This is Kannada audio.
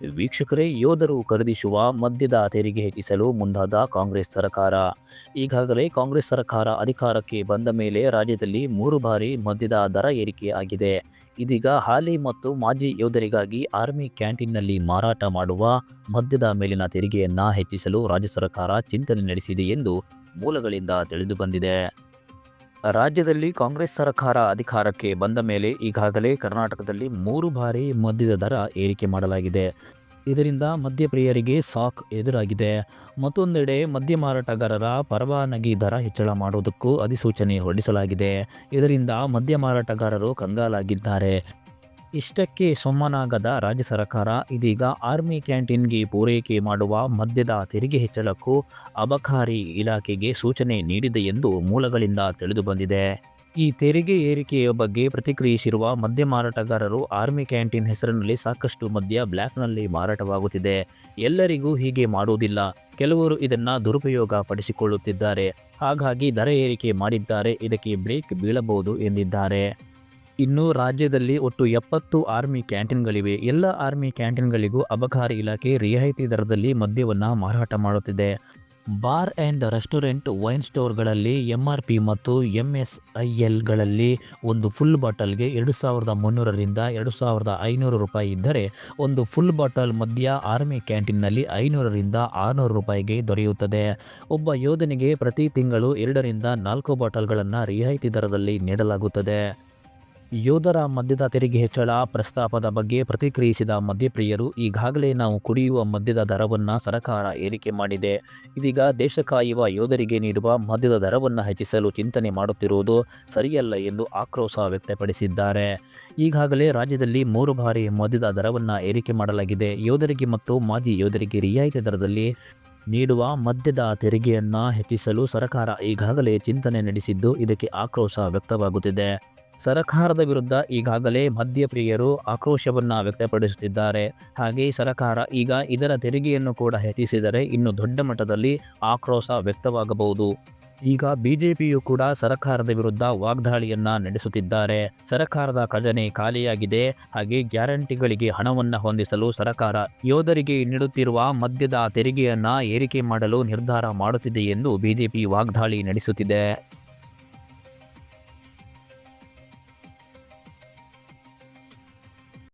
ವೀಕ್ಷಕರೇ, ಯೋಧರು ಖರೀದಿಸುವ ಮದ್ಯದ ತೆರಿಗೆ ಹೆಚ್ಚಿಸಲು ಮುಂದಾದ ಕಾಂಗ್ರೆಸ್ ಸರ್ಕಾರ. ಈಗಾಗಲೇ ಕಾಂಗ್ರೆಸ್ ಸರ್ಕಾರ ಅಧಿಕಾರಕ್ಕೆ ಬಂದ ಮೇಲೆ ರಾಜ್ಯದಲ್ಲಿ ಮೂರು ಬಾರಿ ಮದ್ಯದ ದರ ಏರಿಕೆ ಆಗಿದೆ ಇದೀಗ ಹಾಲಿ ಮತ್ತು ಮಾಜಿ ಯೋಧರಿಗಾಗಿ ಆರ್ಮಿ ಕ್ಯಾಂಟೀನ್ನಲ್ಲಿ ಮಾರಾಟ ಮಾಡುವ ಮದ್ಯದ ಮೇಲಿನ ತೆರಿಗೆಯನ್ನು ಹೆಚ್ಚಿಸಲು ರಾಜ್ಯ ಸರ್ಕಾರ ಚಿಂತನೆ ನಡೆಸಿದೆ ಎಂದು ಮೂಲಗಳಿಂದ ತಿಳಿದು ಬಂದಿದೆ ರಾಜ್ಯದಲ್ಲಿ ಕಾಂಗ್ರೆಸ್ ಸರ್ಕಾರ ಅಧಿಕಾರಕ್ಕೆ ಬಂದ ಮೇಲೆ ಈಗಾಗಲೇ ಕರ್ನಾಟಕದಲ್ಲಿ ಮೂರು ಬಾರಿ ಮದ್ಯದ ದರ ಏರಿಕೆ ಮಾಡಲಾಗಿದೆ. ಇದರಿಂದ ಮದ್ಯಪ್ರಿಯರಿಗೆ ಸಾಕ್ ಎದುರಾಗಿದೆ. ಮತ್ತೊಂದೆಡೆ ಮದ್ಯ ಮಾರಾಟಗಾರರ ಪರವಾನಗಿ ದರ ಹೆಚ್ಚಳ ಮಾಡುವುದಕ್ಕೂ ಅಧಿಸೂಚನೆ ಹೊರಡಿಸಲಾಗಿದೆ. ಇದರಿಂದ ಮದ್ಯ ಮಾರಾಟಗಾರರು ಕಂಗಾಲಾಗಿದ್ದಾರೆ. ಇಷ್ಟಕ್ಕೆ ಸೊಮ್ಮನಾಗದ ರಾಜ್ಯ ಸರ್ಕಾರ ಇದೀಗ ಆರ್ಮಿ ಕ್ಯಾಂಟೀನ್ಗೆ ಪೂರೈಕೆ ಮಾಡುವ ಮದ್ಯದ ತೆರಿಗೆ ಹೆಚ್ಚಳಕ್ಕೂ ಅಬಕಾರಿ ಇಲಾಖೆಗೆ ಸೂಚನೆ ನೀಡಿದೆ ಎಂದು ಮೂಲಗಳಿಂದ ತಿಳಿದುಬಂದಿದೆ. ಈ ತೆರಿಗೆ ಏರಿಕೆಯ ಬಗ್ಗೆ ಪ್ರತಿಕ್ರಿಯಿಸಿರುವ ಮದ್ಯ ಮಾರಾಟಗಾರರು ಆರ್ಮಿ ಕ್ಯಾಂಟೀನ್ ಹೆಸರಿನಲ್ಲಿ ಸಾಕಷ್ಟು ಮದ್ಯ ಬ್ಲ್ಯಾಕ್ನಲ್ಲಿ ಮಾರಾಟವಾಗುತ್ತಿದೆ. ಎಲ್ಲರಿಗೂ ಹೀಗೆ ಮಾಡುವುದಿಲ್ಲ. ಕೆಲವರು ಇದನ್ನು ದುರುಪಯೋಗ ಪಡಿಸಿಕೊಳ್ಳುತ್ತಿದ್ದಾರೆ. ಹಾಗಾಗಿ ದರ ಏರಿಕೆ ಮಾಡಿದ್ದಾರೆ. ಇದಕ್ಕೆ ಬ್ರೇಕ್ ಬೀಳಬಹುದು ಎಂದಿದ್ದಾರೆ. ಇನ್ನು ರಾಜ್ಯದಲ್ಲಿ ಒಟ್ಟು ಎಪ್ಪತ್ತು ಆರ್ಮಿ ಕ್ಯಾಂಟೀನ್ಗಳಿವೆ. ಎಲ್ಲ ಆರ್ಮಿ ಕ್ಯಾಂಟೀನ್ಗಳಿಗೂ ಅಬಕಾರಿ ಇಲಾಖೆ ರಿಯಾಯಿತಿ ದರದಲ್ಲಿ ಮದ್ಯವನ್ನು ಮಾರಾಟ ಮಾಡುತ್ತಿದೆ. ಬಾರ್ ಆ್ಯಂಡ್ ರೆಸ್ಟೋರೆಂಟ್ ವೈನ್ ಸ್ಟೋರ್ಗಳಲ್ಲಿ ಎಂ ಆರ್ ಪಿ ಮತ್ತು ಎಂ ಎಸ್ ಐ ಎಲ್ಗಳಲ್ಲಿ ಒಂದು ಫುಲ್ ಬಾಟಲ್ಗೆ ಎರಡು ಸಾವಿರದ ಮುನ್ನೂರರಿಂದ ಎರಡು ಸಾವಿರದ ಐನೂರು ರೂಪಾಯಿ ಇದ್ದರೆ, ಒಂದು ಫುಲ್ ಬಾಟಲ್ ಮದ್ಯ ಆರ್ಮಿ ಕ್ಯಾಂಟೀನ್ನಲ್ಲಿ ಐನೂರರಿಂದ ಆರುನೂರು ರೂಪಾಯಿಗೆ ದೊರೆಯುತ್ತದೆ. ಒಬ್ಬ ಯೋಧನಿಗೆ ಪ್ರತಿ ತಿಂಗಳು ಎರಡರಿಂದ ನಾಲ್ಕು ಬಾಟಲ್ಗಳನ್ನು ರಿಯಾಯಿತಿ ದರದಲ್ಲಿ ನೀಡಲಾಗುತ್ತದೆ. ಯೋಧರ ಮದ್ಯದ ತೆರಿಗೆ ಹೆಚ್ಚಳ ಪ್ರಸ್ತಾಪದ ಬಗ್ಗೆ ಪ್ರತಿಕ್ರಿಯಿಸಿದ ಮದ್ಯಪ್ರಿಯರು, ಈಗಾಗಲೇ ನಾವು ಕುಡಿಯುವ ಮದ್ಯದ ದರವನ್ನು ಸರ್ಕಾರ ಏರಿಕೆ ಮಾಡಿದೆ. ಇದೀಗ ದೇಶ ಕಾಯುವ ಯೋಧರಿಗೆ ನೀಡುವ ಮದ್ಯದ ದರವನ್ನು ಹೆಚ್ಚಿಸಲು ಚಿಂತನೆ ಮಾಡುತ್ತಿರುವುದು ಸರಿಯಲ್ಲ ಎಂದು ಆಕ್ರೋಶ ವ್ಯಕ್ತಪಡಿಸಿದ್ದಾರೆ. ಈಗಾಗಲೇ ರಾಜ್ಯದಲ್ಲಿ ಮೂರು ಬಾರಿ ಮದ್ಯದ ದರವನ್ನು ಏರಿಕೆ ಮಾಡಲಾಗಿದೆ. ಯೋಧರಿಗೆ ಮತ್ತು ಮಾಜಿ ಯೋಧರಿಗೆ ರಿಯಾಯಿತಿ ದರದಲ್ಲಿ ನೀಡುವ ಮದ್ಯದ ತೆರಿಗೆಯನ್ನು ಹೆಚ್ಚಿಸಲು ಸರ್ಕಾರ ಈಗಾಗಲೇ ಚಿಂತನೆ ನಡೆಸಿದ್ದು ಇದಕ್ಕೆ ಆಕ್ರೋಶ ವ್ಯಕ್ತವಾಗುತ್ತಿದೆ. ಸರ್ಕಾರದ ವಿರುದ್ಧ ಈಗಾಗಲೇ ಮದ್ಯಪ್ರಿಯರು ಆಕ್ರೋಶವನ್ನು ವ್ಯಕ್ತಪಡಿಸುತ್ತಿದ್ದಾರೆ. ಹಾಗೆ ಸರಕಾರ ಈಗ ಇದರ ತೆರಿಗೆಯನ್ನು ಕೂಡ ಹೆಚ್ಚಿಸಿದರೆ ಇನ್ನು ದೊಡ್ಡ ಮಟ್ಟದಲ್ಲಿ ಆಕ್ರೋಶ ವ್ಯಕ್ತವಾಗಬಹುದು. ಈಗ ಬಿಜೆಪಿಯು ಕೂಡ ಸರಕಾರದ ವಿರುದ್ಧ ವಾಗ್ದಾಳಿಯನ್ನ ನಡೆಸುತ್ತಿದ್ದಾರೆ. ಸರಕಾರದ ಖಜಾನೆ ಖಾಲಿಯಾಗಿದೆ. ಹಾಗೆ ಗ್ಯಾರಂಟಿಗಳಿಗೆ ಹಣವನ್ನು ಹೊಂದಿಸಲು ಸರ್ಕಾರ ಯೋಧರಿಗೆ ನೀಡುತ್ತಿರುವ ಮದ್ಯದ ತೆರಿಗೆಯನ್ನ ಏರಿಕೆ ಮಾಡಲು ನಿರ್ಧಾರ ಮಾಡುತ್ತಿದೆ ಎಂದು ಬಿಜೆಪಿ ವಾಗ್ದಾಳಿ ನಡೆಸುತ್ತಿದೆ.